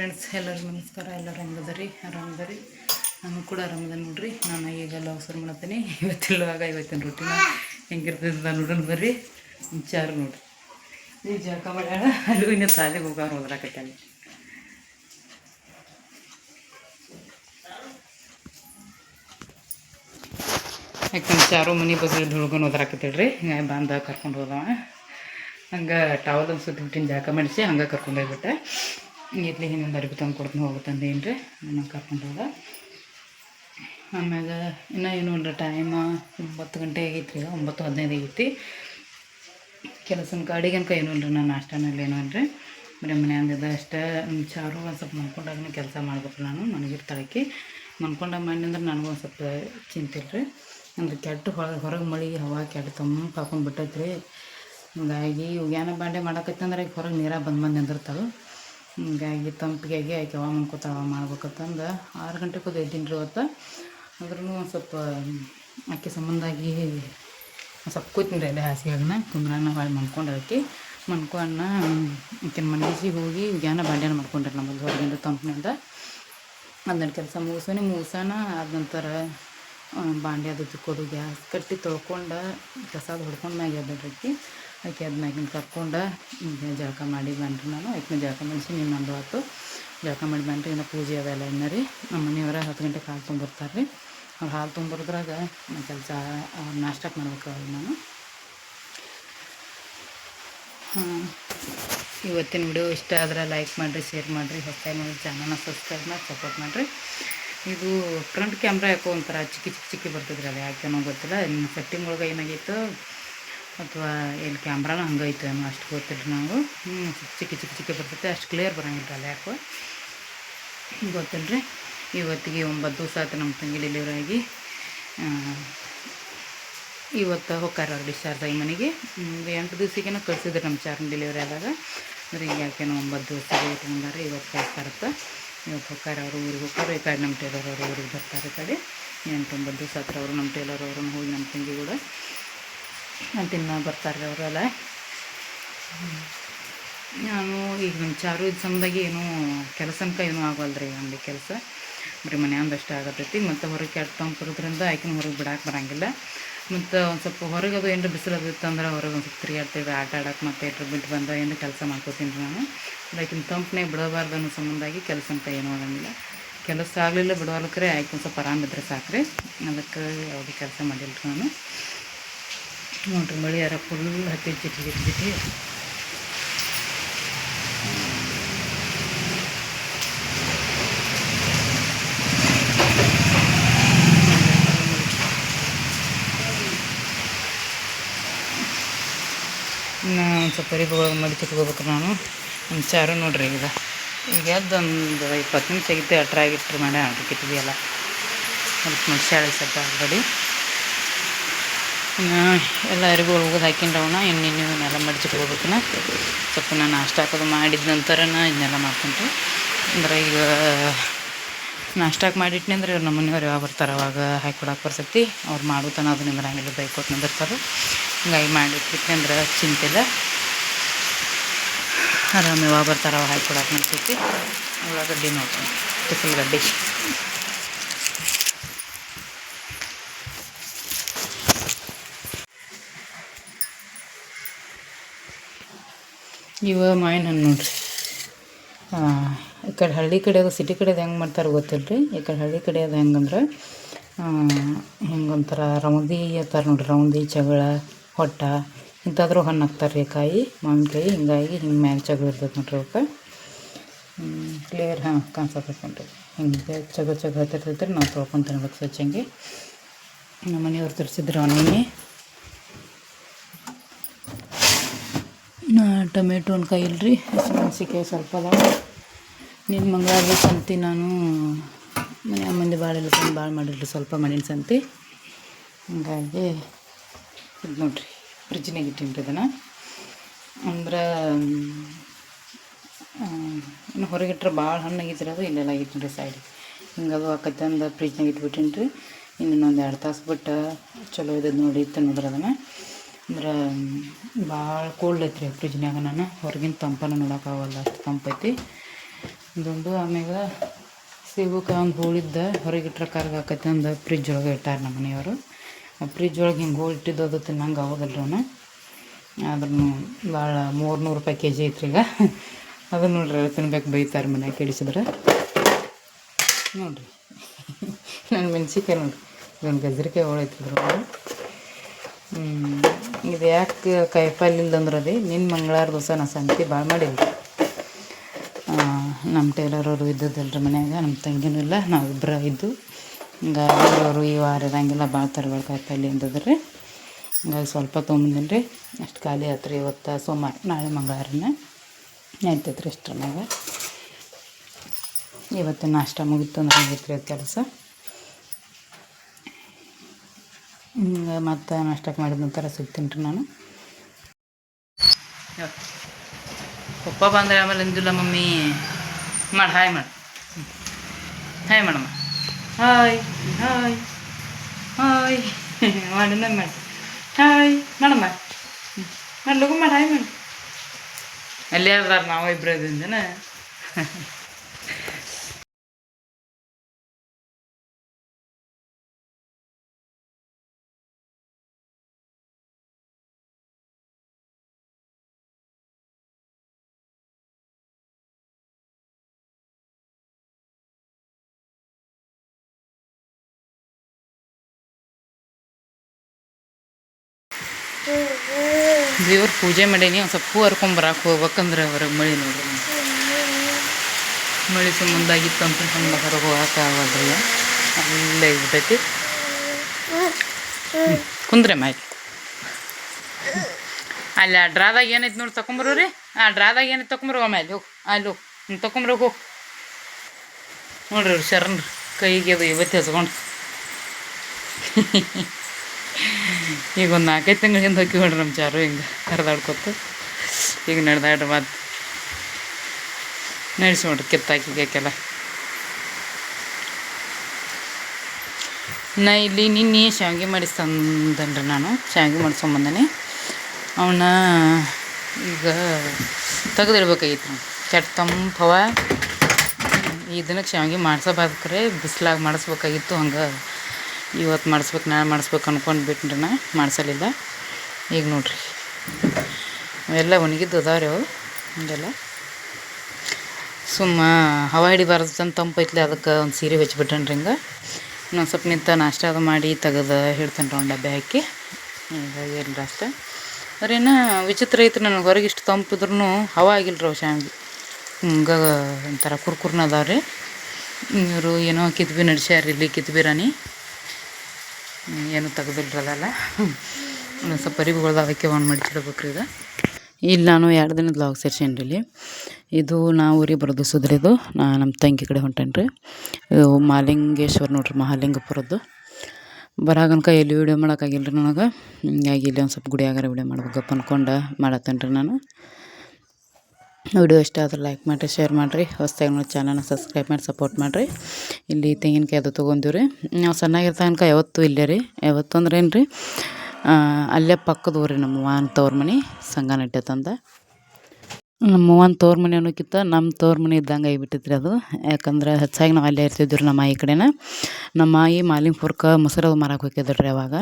Friends ಎಲ್ಲರಿಗೂ ನಮಸ್ಕಾರ. ಎಲ್ಲರೂ ಹೆಂಗದರಿ ಆರಾಮದರಿ? ನಾನು ಕೂಡ ಆರಾಮದ ನೋಡ್ರಿ. ನಾನು ಈಗೆಲ್ಲ ಅವಸರ ಮಾಡತ್ತೀನಿ ಇವತ್ತಿಲ್ಲವಾಗ ಇವತ್ತಿನ ರೊಟ್ಟಿನ ಹೆಂಗಿರ್ತದ ನೋಡೋಣ ಬರ್ರಿ. ಚಾರು ನೋಡ್ರಿ. ಈ ಜಳಕ ಮಾಡ್ಯಾಳ ಅಲ್ಲಿ ಇನ್ನು ಸಾಲಿಗೆ ಹೋಗೋರು ಹೋದ್ರಾಕತ್ತಲ್ಲಿ ಯಾಕಂದ್ರೆ ಚಾರು ಮನೆ ಬಗ್ಗೆ ಹುಡ್ಕೊಂಡು ಹೋದ್ರಾಕತ್ತಿಳ್ರಿ. ಹಿಂಗಾಗಿ ಬಂದ ಕರ್ಕೊಂಡು ಹೋದವ. ಹಂಗೆ ಟವಲ್ ಒಂದು ಸುತ್ತಿ ಬಿಟ್ಟಿನ ಜಾಕ ಮಾಡಿಸಿ ಹಂಗೆ ಕರ್ಕೊಂಡು ಹೋಗ್ಬಿಟ್ಟೆ. ಇಡ್ಲಿ ಇನ್ನೊಂದು ಅರ್ಬಿ ತಂದು ಕೊಡ್ತೀನಿ ಹೋಗುತ್ತಂದೇನು ರೀ ನಾನು ಕರ್ಕೊಂಡೋಗ ಆಮ್ಯಾಗ ಇನ್ನೂ ಏನು ಇಲ್ಲ ಟೈಮ ಒಂಬತ್ತು ಗಂಟೆ ಆಗೈತೆ ರೀ ಒಂಬತ್ತು ಹದಿನೈದು ಆಗೈತಿ. ಕೆಲಸನಕ ಅಡಿಗೆ ಅನ್ಕ ಏನೂ ಇಲ್ಲ ನಾನು ನಾಷ್ಟಾನಲ್ಲಿ ಏನೂ ರೀ ಬರೀ ಮನೆಯಂದಿದ್ದ ಅಷ್ಟೇ ಚಾರು ಒಂದು ಸ್ವಲ್ಪ ಮನ್ಕೊಂಡಾಗನೇ ಕೆಲಸ ಮಾಡ್ಬೇಕು ನಾನು ಮನಗಿರ್ತಾಳಕ್ಕೆ ಮನ್ಕೊಂಡ ಮಾಡಿದ್ರೆ ನನಗೂ ಒಂದು ಸ್ವಲ್ಪ ಚಿಂತಿಲ್ಲ ರೀ ಅಂದ್ರೆ ಕೆಟ್ಟ ಹೊರಗೆ ಹೊರಗೆ ಮಳೆ, ಹವಾ ಕೆಟ್ಟ ತಂಪು ಹಾಕೊಂಡು ಬಿಟ್ಟೈತೆ ರೀ ಇವಾಗ ಉಗ್ಯಾನ ಬಾಂಡೆ ಮಾಡಕತ್ತಂದ್ರೆ ಈಗ ಹೊರಗೆ ನೀರಾಗ ಬಂದು ಬಂದು ನಿಂದಿರ್ತಾವೆ. ಹಿಂಗಾಗಿ ತಂಪಿಗೆ ಆಕೆ ಅವ ಕೂತ ಅವ ಮಾಡ್ಬೇಕಂತಂದು ಆರು ಗಂಟೆ ಕೂತ ಎದ್ದೀನಿ ರೀ ಇವತ್ತು ಆದ್ರೂ ಒಂದು ಸ್ವಲ್ಪ ಆಕೆ ಸಂಬಂಧಾಗಿ ಸ್ವಲ್ಪ ಕೂತೀನಿ ರೀ ಅಲ್ಲೇ ಹಾಸಿಗೆಗನ ಕುಂದ್ರನ್ನ ಹೊಳ್ಳಿ ಮನ್ಕೊಂಡು ಅದಕ್ಕೆ ಮನ್ಕೊಂಡ ಆಕಿನ ಮನಗಿಸಿ ಹೋಗಿ ಜ್ಞಾನ ಬಾಂಡ್ಯಾನ ಮಾಡ್ಕೊಂಡ್ರಿ ನಮ್ಮದು ಹೊರಗಿಂದ ತಂಪಿನಿಂದ. ಅದನ್ನ ಕೆಲಸ ಮುಗಿಸೋನಿ ಮುಗಿಸೋಣ ಆದ ನಂತರ ಬಾಂಡೆ ಅದು ತಿಕ್ಕೋದು, ಗ್ಯಾಸ್ ಕಟ್ಟಿ ತೊಳ್ಕೊಂಡು ಪ್ರಸಾದ ಹೊಡ್ಕೊಂಡು ಮ್ಯಾಗ ಆಕೆ ಅದನ್ನ ಮ್ಯಾಗಿನ ಕರ್ಕೊಂಡು ಈಗ ಜಳಕ ಮಾಡಿ ಬಂದ್ರಿ ನಾನು. ಐಕ್ನ ಜಳಕ ಮಾಡಿಸಿ ನಿನ್ನೊಂದು ಹೊತ್ತು ಜಳಕ ಮಾಡಿ ಬಂದ್ರಿ, ಇನ್ನು ಪೂಜೆ ಅವೆಲ್ಲ ಇನ್ನ ರೀ. ನಮ್ಮ ಮನೆಯವರ ಹತ್ತು ಗಂಟೆಗೆ ಹಾಲು ತುಂಬಿರ್ತಾರೆ ರೀ. ಅವ್ರು ಹಾಲು ತುಂಬಿದ್ರಾಗ ನಾನು ಕೆಲಸ ನಾಷ್ಟಕ್ಕೆ ಮಾಡ್ಬೇಕು ನಾನು. ಇವತ್ತಿನ ವಿಡಿಯೋ ಇಷ್ಟ ಆದ್ರೆ ಲೈಕ್ ಮಾಡಿರಿ ಶೇರ್ ಮಾಡಿರಿ, ಹೊಸದಾಗಿ ನೋಡಿ ಚಾನಲ್ನ ಸಬ್ಸ್ಕ್ರೈಬ್ ಮಾಡಿ ಸಪೋರ್ಟ್ ಮಾಡಿರಿ. ಇದು ಫ್ರಂಟ್ ಕ್ಯಾಮ್ರಾ ಯಾಕೋ ಒಂಥರ ಚಿಕ್ಕಿ ಚಿಕ್ಕಿ ಚಿಕ್ಕಿ ಬರ್ತಿದ್ರಲ್ಲ ಯಾಕೆನೋ ಗೊತ್ತಿಲ್ಲ. ಇನ್ನು ಸೆಟ್ಟಿಂಗ್ ಒಳಗೆ ಏನಾಗಿತ್ತು ಅಥವಾ ಎಲ್ಲಿ ಕ್ಯಾಮ್ರಾನು ಹಂಗೈತೆ ಏನು ಅಷ್ಟು ಗೊತ್ತಿಲ್ಲ ನಾವು. ಚಿಕ್ಕ ಚಿಕ್ಕ ಚಿಕ್ಕ ಬರ್ತೈತೆ ಅಷ್ಟು ಕ್ಲಿಯರ್ ಬರೋಂಗಿಲ್ಲ ಅಲ್ಲ ಯಾಕೋ. ಗೊತ್ತಿಲ್ಲ ರೀ ಇವತ್ತಿಗೆ ಒಂಬತ್ತು ದಿವಸ ಆಯ್ತು ನಮ್ಮ ತಂಗಿ ಡೆಲಿವರಿ ಆಗಿ. ಆ, ಇವತ್ತು ಹೋಗ್ತಾರೆ ಡಿಸ್ಚಾರ್ಜ್ ಆಗಿ ಮನೆಗೆ. ಎಂಟು ದಿವಸಕ್ಕೇನೋ ಕಳಿಸಿದ್ರು ನಮ್ಮ ಚಾರ್ನ ಡೆಲಿವರಿ ಆದಾಗ. ಅಂದರೆ ಈಗ ಯಾಕೇನೋ ಒಂಬತ್ತು ದಿವಸ ಇಟ್ಕೊಂಡಾರೆ ಇವತ್ತು ಕಳಿಸ್ತಾರತ್ತ ಇವತ್ತು ಹೋಗ್ತಾರೆ ಅವರು ಊರಿಗೆ ಹೋಗ್ತಾರೆ ಈ ಕಡೆ ನಮ್ಮ ಟೇಲರ್ ಅವರು ಊರಿಗೆ ಬರ್ತಾರೆ ಕಡೆ. ಎಂಟು ಒಂಬತ್ತು ದಿವಸ ಹತ್ರ ಅವರು ನಮ್ಮ ಟೇಲರ್ ಅವರು ಹೋಗಿ ನಮ್ಮ ತಂಗಿ ಕೂಡ. ಅಂತಿನ್ನ ಬರ್ತಾರೆ ಅವರೆಲ್ಲ ನಾನು ಈಗ ನಮ್ಮ ಚಾರು ಇದು ಸಮಯದಾಗಿ ಏನೂ ಕೆಲಸನಕ ಏನೂ ಆಗವಲ್ರಿ ಅಂಗಡಿ ಕೆಲಸ. ಬರೀ ಮನೆಯೊಂದಷ್ಟೇ ಆಗತ್ತೈತಿ ಮತ್ತು ಹೊರಗೆ ಕೆಟ್ಟ ತಂಪಿರೋದ್ರಿಂದ ಆಯ್ಕೆ ಹೊರಗೆ ಬಿಡಕ್ಕೆ ಬರಂಗಿಲ್ಲ. ಮತ್ತು ಒಂದು ಸ್ವಲ್ಪ ಹೊರಗೆ ಅದು ಏನಾರ ಬಿಸಿಲು ಅದು ಇತ್ತಂದ್ರೆ ಹೊರಗೆ ಒಂದು ಸ್ವಲ್ಪ ತಿರುಗಾಡ್ತೀವಿ ಆಟ ಆಡಕ್ಕೆ ಮತ್ತು ಎಟ್ರ ಬಿಟ್ಟು ಬಂದ ಏನು ಕೆಲಸ ಮಾಡ್ಕೋತೀನಿ ರೀ ನಾನು ಆಕಿನ ತಂಪನೇ ಬಿಡಬಾರ್ದು ಅನ್ನೋ ಸಂಬಂಧಾಗಿ ಕೆಲಸ ಏನು ಏನೂ ಆಗಂಗಿಲ್ಲ. ಕೆಲಸ ಆಗಲಿಲ್ಲ ಬಿಡೋಲ್ಕರೆ ಆಯ್ಕೆ ಒಂದು ಸ್ವಲ್ಪ ಆರಾಮಿದ್ರೆ ಸಾಕ್ರಿ. ಅದಕ್ಕೆ ಯಾವುದೇ ಕೆಲಸ ಮಾಡಿಲ್ಲ ರೀ ನಾನು. ನೋಡ್ರಿ ಮಳೆ ಯಾರ ಫುಲ್ ಹತ್ತಿ ಜಿಟಿ ಜಿಟಿ ಜಿಟಿ ಇನ್ನು ಒಂದು ಸ್ವಲ್ಪ ಅರಿಬುಗಳು ಮಡಿಚಿಟ್ಕೋಬೇಕು ನಾನು. ಒಂದು ಚಾರು ನೋಡ್ರಿ ಈಗ. ಈಗ ಅದೊಂದು ಇಪ್ಪತ್ತು ನಿಮಿಷ ಆಗಿತ್ತು ಅಟ್ರಾಗಿಟ್ರು ಮಾಡಿ ಮಾಡಿ ಇದೆಯಲ್ಲ ಅದಕ್ಕೆ ಮನುಷ್ಯಾಳಿ ಸ್ವಲ್ಪ ಆಲ್ರೆಡಿ. ಇನ್ನು ಎಲ್ಲ ಅರಿಬುಗಳು ಹೋಗೋದು ಹಾಕಿಂಡವನ ಇನ್ನು ಇವನ್ನೆಲ್ಲ ಮಡಿಚಿಟ್ಕೋಬೇಕನ ಸ್ವಲ್ಪ ನಾನು ನಾಷ್ಟ ಹಾಕೋದು ಮಾಡಿದ ನಂತರನ ಇದನ್ನೆಲ್ಲ ಮಾಡ್ಕೊಂಡ್ರಿ ಅಂದ್ರೆ ಈಗ ನಾಷ್ಟಾಕ್ ಮಾಡಿಟ್ನಿ ಅಂದ್ರೆ ನಮ್ಮ ನಮ್ಮನೆಯವ್ರು ಯಾವಾಗ ಬರ್ತಾರೆ ಅವಾಗ ಹಾಕಿ ಬರ್ತೈತಿ ಅವ್ರು ಮಾಡೋತನ ಅದನ್ನ ಬೈಕ್ ಬೈಕೊಟ್ಟು ನಿಂದಿರ್ತಾರೆ ಹಿಂಗಾಗಿ ಮಾಡಿಟ್ಬಿಟ್ರಿ ಅಂದ್ರೆ ಚಿಂತಿಲ್ಲ ಆರಾಮ ಯಾವಾಗ ಬರ್ತಾರೆ ಅವಾಗ ಹಾಕಿ ಕೊಡಕ್ಕೆ ನಿಂತೈತಿ ಉಳ್ಳಾಗಡ್ಡಿ ನೋಡ್ತೀನಿ. ಟಿಫಲ್ ಗಡ್ಡಿ. ಇವ ಮಾವಿನ ಹಣ್ಣು ನೋಡ್ರಿ. ಈ ಕಡೆ ಹಳ್ಳಿ ಕಡೆ ಅದು ಸಿಟಿ ಕಡೆದು ಹೆಂಗೆ ಮಾಡ್ತಾರೆ ಗೊತ್ತಿಲ್ಲ ರೀ ಈ ಕಡೆ ಹಳ್ಳಿ ಕಡೆದು ಹೆಂಗಂದ್ರೆ ಹಿಂಗೆ ಒಂಥರ ರೌಂದಿ ಇರ್ತಾರೆ ನೋಡ್ರಿ, ರೌಂದಿ, ಚಗಳ, ಹೊಟ್ಟ ಇಂಥಾದ್ರೂ ಹಣ್ಣು ಹಾಕ್ತಾರೆ ರೀ ಕಾಯಿ, ಮಾವಿನಕಾಯಿ, ಹಿಂಗಾಗಿ ಹಿಂಗೆ ಮ್ಯಾಲೆ ಚಗಳ ಇರ್ತೈತೆ ನೋಡ್ರಿ ಅವಕ್ಕೆ. ಕ್ಲಿಯರ್ ಹಾಂ ಕಾಣಿಸತೈತೆ ನೋಡ್ರಿ ಹಿಂಗೆ ಚಗ ಚಗ ಹತ್ತಿರ್ತೈತೆ ನಾವು ತೊಳ್ಕೊಂಡು ತಿನ್ಬೇಕು ಸ್ವಚ್ಛಂಗೆ. ನಮ್ಮ ಮನೆಯವ್ರು ತರಿಸಿದ್ರು ಅವನಿಗೆ ನಾ ಟೊಮೆಟೊ ಒಂದು ಕೈ ಇಲ್ರಿ ಹಸಿಮೆಣ್ಸಿಕಾಯಿ ಸ್ವಲ್ಪ ಅದಾವ. ನಿನ್ನ ಮಂಗಳವಾರದ ಸಂತಿ ನಾನು ಮನೆ ಮಂದಿ ಭಾಳ ಇಲ್ಲ ತಂದು ಭಾಳ ಮಾಡಿಲ್ರಿ ಸ್ವಲ್ಪ ಮಣ್ಣಿನ ಸಂತಿ. ಹಂಗಾಗಿ ಇದು ನೋಡಿರಿ ಫ್ರಿಜ್ನಾಗ ಇಟ್ಟಿನ್ರಿ ಅದನ್ನು ಅಂದ್ರೆ ಇನ್ನು ಹೊರಗಿಟ್ರೆ ಭಾಳ ಹಣ್ಣಾಗಿದ್ರೆ ಅದು ಇಲ್ಲೆಲ್ಲ ಆಗಿತ್ತು ಸೈಡ್ ಹಿಂಗೆ ಅದು ಆಕತ್ತೆ ಅಂದು ಫ್ರಿಜ್ನಾಗ ಇಟ್ಬಿಟ್ಟಿನಿ ರೀ ಇನ್ನೊಂದು ಎರಡು ತಾಸು ಬಿಟ್ಟು ಚಲೋ ಇದ್ದದ್ದು ನೋಡಿ ತಿನ್ನೋದ್ರ ಅದನ್ನು. ಅಂದ್ರೆ ಭಾಳ ಕೋಲ್ಡ್ ಐತ್ರಿ ಫ್ರಿಜ್ನಾಗ ನಾನು. ಹೊರಗಿನ ತಂಪನ ನೋಡೋಕ್ಕಾಗಲ್ಲ ಅಷ್ಟು ತಂಪೈತಿ ಇದೊಂದು ಆಮ್ಯಾಗ ಸಿಗುಕ ಒಂದು ಹೋಳಿದ್ದ ಹೊರಗೆ ಇಟ್ಟರೆ ಕರ್ಗ ಹಾಕೈತಿ ಅಂದು ಫ್ರಿಜ್ ಒಳಗೆ ಇಟ್ಟಾರ ನಮ್ಮ ಮನೆಯವರು. ಫ್ರಿಜ್ ಒಳಗೆ ಹಿಂಗೆ ಹೋಳು ಇಟ್ಟಿದ್ದು ಅದು ತಿನ್ನಂಗೆ ಆಗೋದಿಲ್ಲ ಅವನು. ಆದ್ರೂ ಭಾಳ ಮೂರು ನೂರು ರೂಪಾಯಿ ಕೆ ಜಿ ಐತ್ರಿ ಈಗ. ಅದು ನೋಡ್ರಿ ತಿನ್ಬೇಕು ಬೈತಾರೆ ಮನ್ಯಾಗ ಕೆಡಿಸಿದ್ರೆ. ನೋಡ್ರಿ. ನಾನು ಮೆಣಸಿಕಾಯಿ ನೋಡ್ರಿ. ಇದೊಂದು ಗಜ್ರಿಕಾಯಿ ಹೋಳೈತಿದ್ರು ಹ್ಞೂ. ಇದು ಯಾಕೆ ಕಾಯಿಪಲ್ಲೆ ಇಲ್ಲದಂದ್ರೆ ಅದೇ ನಿನ್ನ ಮಂಗಳವಾರ ದಿವಸ ನಾ ಸಂತಿ ಭಾಳ ಮಾಡಿಲ್ಲ ನಮ್ಮ ಟೈಲರ್ ಅವರು ಇದ್ದದ್ದಲ್ರಿ ಮನ್ಯಾಗ, ನಮ್ಮ ತಂಗಿನೂ ಇಲ್ಲ ನಾವಿಬ್ಬರ ಇದ್ದು. ಹಿಂಗಾಗಿ ಅವರು ಈ ವಾರ ಇರಂಗಿಲ್ಲ, ಭಾಳ ತರಗಳು ಕಾಯಿಪಲ್ಲೆ ಅಂದದ್ರಿ ಹಿಂಗಾಗಿ ಸ್ವಲ್ಪ ತೊಗೊಂಬಂದಿನಿ ರೀ ಅಷ್ಟು ಖಾಲಿ ಆತ್ರಿ ರೀ ಇವತ್ತು ಸೋಮವಾರ, ನಾಳೆ ಮಂಗಳವಾರನ. ನಡೀತೈತೆ ರೀ ಇವತ್ತು ನಾಷ್ಟ ಮುಗಿತು ಅಂದ್ರೆ ಮುಗೀತು ರೀ ಕೆಲಸ ಹಿಂಗೆ ಮತ್ತೆ ನಾಷ್ಟಕ್ಕೆ ಮಾಡಿದ ನಂತರ ಸಿಗ್ತೀನಿ ರೀ ನಾನು. ಪಪ್ಪ ಬಂದರೆ ಆಮೇಲೆ ಅಂದಿಲ್ಲ ಮಮ್ಮಿ. ಮಾಡಿ, ಹಾಯ್ ಮಾಡಿ. ಹಾಯ್ ಮಾಡಮ್ಮ ಹಾಯ್ ಹಾಯ್ ಹಾಯ್. ಮಾಡಿ, ಇನ್ನೊಮ್ಮೆ ಮಾಡಿ. ಹಾಯ್ ಮಾಡಮ್ಮ. ಮಾಡಿ ಮಾಡಿ, ಹಾಯ್ ಮಾಡಿ. ಅಲ್ಲಿ ಯಾರ್ದಾರ ನಾವು ಇಬ್ಬರು ಇದ್ದಿಂದನ ದೇವ್ರ ಪೂಜೆ ಮಾಡೇನಿ, ಒಂದು ಸ್ವಲ್ಪ ಹೂ ಹರ್ಕೊಂಬರಕ್ಕೆ ಹೋಗ್ಬೇಕಂದ್ರೆ ಹೊರಗೆ ಮಳೆ ನೋಡ್ರಿ. ಮಳೆ ಸಂಬಂಧಾಗಿತ್ತು ಅಂತ ಹಂಗೆ ಹೊರಗೆ ಹೋಗಕ್ಕೆ ಆಗೋದಿಲ್ಲ ಅಲ್ಲೇ ಇರ್ತೈತಿ. ಕುಂದ್ರೆ ಮಾಯ್ತು ಅಲ್ಲಿ ಆ ಡ್ರಾದಾಗ ಏನೈತಿ ನೋಡಿ ತಕೊಂಬರು ರೀ? ಆ ಡ್ರಾದಾಗ ಏನೈತಿ ತಕೊಂಬರು ಆಮೇಲೆ ಹೋಗಿ, ಅಲ್ಲಿ ಹೋಗಿ ಹಿಂಗೆ ತಕೊಂಬರು ಹೋಗಿ. ನೋಡ್ರಿ ಅವ್ರು ಶರಣ್ ಕೈಗೆ ಅದು ಇವತ್ತು ಹಚ್ಕೊಂಡು ಈಗ ಒಂದು ನಾಲ್ಕೈದು ತಿಂಗಳ ಹಿಂದೆ ಹೋಗಿ ನಮ್ಮ ಚಾರು, ಹಿಂಗೆ ಹರಿದಾಡ್ಕೊತ ಈಗ ನಡೆದಾಡ್ರಿ ಮತ್ತೆ ನಡೆಸಿ ನೋಡ್ರಿ ಕಿತ್ತಾಕಿಗೆಲ್ಲ ನಾ ಇಲ್ಲಿ ನಿನ್ನೆ ಶಾವಿಗೆ ಮಾಡಿಸ್ತಂದನ್ರಿ ನಾನು, ಶಾವಿಗೆ ಮಾಡಿಸ್ಕೊಂಬಂದನೆ ಅವನ್ನ ಈಗ ತೆಗೆದಿಡ್ಬೇಕಾಗಿತ್ತು ನಾವು ಕೆಟ್ಟ ತಂಪವ. ಈ ದಿನಕ್ಕೆ ಶಾವಿಗೆ ಮಾಡ್ಸೋಬಾರ್ದ್ರೆ, ಬಿಸಿಲಾಗಿ ಮಾಡಿಸ್ಬೇಕಾಗಿತ್ತು ಹಂಗೆ. ಇವತ್ತು ಮಾಡಿಸ್ಬೇಕು, ನಾಳೆ ಮಾಡಿಸ್ಬೇಕು ಅಂದ್ಕೊಂಡು ಬಿಟ್ಟು ನಾ ಮಾಡಿಸಲಿಲ್ಲ. ಈಗ ನೋಡ್ರಿ. ಅವೆಲ್ಲ ಒಣಗಿದ್ದು ಅದಾವ್ರಿ ಅವು, ಹಂಗೆಲ್ಲ. ಸುಮ್ಮ ಹವಾ ಹಿಡಿಬಾರ್ದು ಅಂತ ತಂಪು ಐತ್ಲೆ ಅದಕ್ಕೆ ಒಂದು ಸೀರೆ ಹಚ್ಬಿಟ್ಟನ್ರಿ ಹಿಂಗೆ. ಇನ್ನೊಂದು ಸ್ವಲ್ಪ ನಿಂತ ನಾಷ್ಟ ಅದು ಮಾಡಿ ತೆಗೆದು ಹಿಡ್ತೇನೆ ರೀ ಒಂದು ಡಬ್ಬೆ ಹಾಕಿ. ಹೀಗಾಗಿ ಏನಿಲ್ಲ ಅಷ್ಟೆ. ಅದ್ರೇನ ವಿಚಿತ್ರ ಐತ್ರಿ ನನಗೆ, ಹೊರಗೆ ಇಷ್ಟು ತಂಪಿದ್ರೂ ಹವಾ ಆಗಿಲ್ಲ ರೀ ಶಾವಿಗೆ ಹಿಂಗೆ ಒಂಥರ ಕುರ್ಕುರ್ನ ಅದಾವ್ರಿ. ಇವರು ಏನೋ ಕಿತ್ಬಿ ನಡ್ಸ್ಯಾರ ಇಲ್ಲಿ ಕಿತ್ಬಿರಾನಿ ಏನು ತೆಗೆದಿಲ್ರದಲ್ಲ ಸ್ವಲ್ಪ ಅರಿವುಗಳ್ದು ಅದಕ್ಕೆ ಆನ್ ರೀ ಇದು. ಇಲ್ಲಿ ನಾನು ಎರಡು ದಿನದ ಲಾಗ್ ಸೇರ್ಸೇನಿ ರೀ ಇದು ನಾವು ಊರಿಗೆ ಬರೋದು ಸುದ್ರಿದು ನಾ ನಮ್ಮ ತಂಗಿ ಕಡೆ ಹೊಂಟೇನಿ ರೀ. ಇದು ಮಾಲಿಂಗೇಶ್ವರ ನೋಡ್ರಿ, ಮಹಾಲಿಂಗಪುರದ್ದು. ಬರಾಗನ್ಕ ಎಲ್ಲಿ ವೀಡಿಯೋ ಮಾಡೋಕ್ಕಾಗಿಲ್ಲ ರೀ ನನಗೆ. ಹಿಂಗಾಗಿ ಇಲ್ಲಿ ಒಂದು ಸ್ವಲ್ಪ ಗುಡಿಯಾಗಾರ ವೀಡಿಯೋ ಮಾಡ್ಬೇಕಪ್ಪ ಅಂದ್ಕೊಂಡು ಮಾಡತ್ತೇನೆ ರೀ ನಾನು. ವಿಡಿಯೋ ಇಷ್ಟ ಆದರೆ ಲೈಕ್ ಮಾಡಿರಿ ಶೇರ್ ಮಾಡಿರಿ. ಹೊಸ್ದಾಗಿ ನೋಡಿ ಚಾನಲ್ನ ಸಬ್ಸ್ಕ್ರೈಬ್ ಮಾಡಿ ಸಪೋರ್ಟ್ ಮಾಡಿರಿ. ಇಲ್ಲಿ ತೆಂಗಿನಕಾಯಿ ಅದು ತೊಗೊಂತೀವಿ ರೀ ನಾವು ಸಣ್ಣಾಗಿರ್ತನಕ ಯಾವತ್ತೂ ಇಲ್ಲೇ ರೀ. ಯಾವತ್ತು ಅಂದ್ರೆ ಏನು ರೀ ಅಲ್ಲೇ ಪಕ್ಕದ ಊರಿ ನಮ್ಮ ಅವ್ವನ ತವ್ರ ಮನೆ ಸಂಗನಟ್ಟೆ ತಂದ. ನಮ್ಮ ತೋರ್ ಮನೆ ಅನ್ನೋಕ್ಕಿಂತ ನಮ್ಮ ತೋರ್ ಮನೆ ಇದ್ದಂಗೆ ಆಗಿಬಿಟ್ಟಿತ್ರಿ ಅದು. ಯಾಕಂದ್ರೆ ಹೆಚ್ಚಾಗಿ ನಾವು ಅಲ್ಲೇ ಇರ್ತಿದ್ವಿ ನಮ್ಮ ಆಯಿ ಕಡೆನ. ನಮ್ಮ ಆಯಿ ಮಾಲಿಂಗ್ಪುರಕ್ಕೆ ಮೊಸರದು ಮಾರಕ್ಕೆ ಹೋಗಿದ್ರು ರೀ ಅವಾಗ.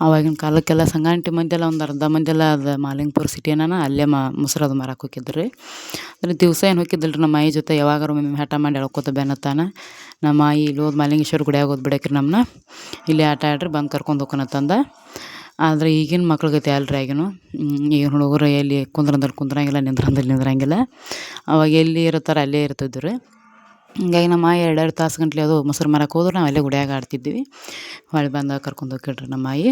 ಆವಾಗಿನ ಕಾಲಕ್ಕೆಲ್ಲ ಸಂಗಾಂಟಿ ಮಂದಿಯೆಲ್ಲ ಒಂದು ಅರ್ಧ ಮಂದಿಯೆಲ್ಲ ಅದು ಮಾಲಿಂಗ್ಪುರ್ ಸಿಟಿನ ಅಲ್ಲೇ ಮಾ ಮೊಸರದು ಮಾರಕ್ಕೆ ಹೋಗಿದ್ರು ರೀ ಅಂದ್ರೆ ದಿವಸ ಏನು ಹೋಗಿದ್ದಿಲ್ಲ ರೀ ನಮ್ಮ ಆಯಿ ಜೊತೆ ಯಾವಾಗಾರು ಒಮ್ಮೆ ಹಠ ಮಾಡಿ ಎಳ್ಕೊತ ಬೆನ್ನತ್ತಾನ. ನಮ್ಮ ಆಯಿ ಇಲ್ಲಿ ಹೋದ್ ಮಾಲಿಂಗೇಶ್ವರ ಗುಡಿಯಾಗ ಹೋದ್ ಬಿಡಕ್ರಿ ನಮ್ಮನ್ನ ಇಲ್ಲಿ ಆಟ ಆಡ್ರಿ ಬಂದು ಕರ್ಕೊಂಡು ಹೋಗ್ಕೊನತ್ತಂದ ಆದರೆ ಈಗಿನ ಮಕ್ಳಿಗೆ ಅಲ್ರಿ ಆಗಿನೂ. ಈಗಿನ ಹುಡುಗರು ಎಲ್ಲಿ ಕುಂದ್ರಂದಲ್ಲಿ ಕುಂದ್ರಂಗಿಲ್ಲ, ನಿಂದ್ರಂದಲ್ಲಿ ನಿಂದ್ರಂಗಿಲ್ಲ. ಅವಾಗ ಎಲ್ಲಿ ಇರ್ತಾರೆ ಅಲ್ಲೇ ಇರ್ತಿದ್ರು ರೀ. ಹಿಂಗಾಗಿ ನಮ್ಮ ಆಯಿ ಎರಡು ತಾಸು ಗಂಟ್ಲೆ ಅದು ಮೊಸರು ಮರಕ್ಕೆ ಹೋದ್ರೆ ನಾವು ಅಲ್ಲೇ ಗುಡಿಯಾಗ ಆಡ್ತಿದ್ವಿ. ಹೊಳ್ಳಿ ಬಂದಾಗ ಕರ್ಕೊಂಡು ಹೋಗ್ಕಿಡ್ರಿ ನಮ್ಮ ಆಯಿ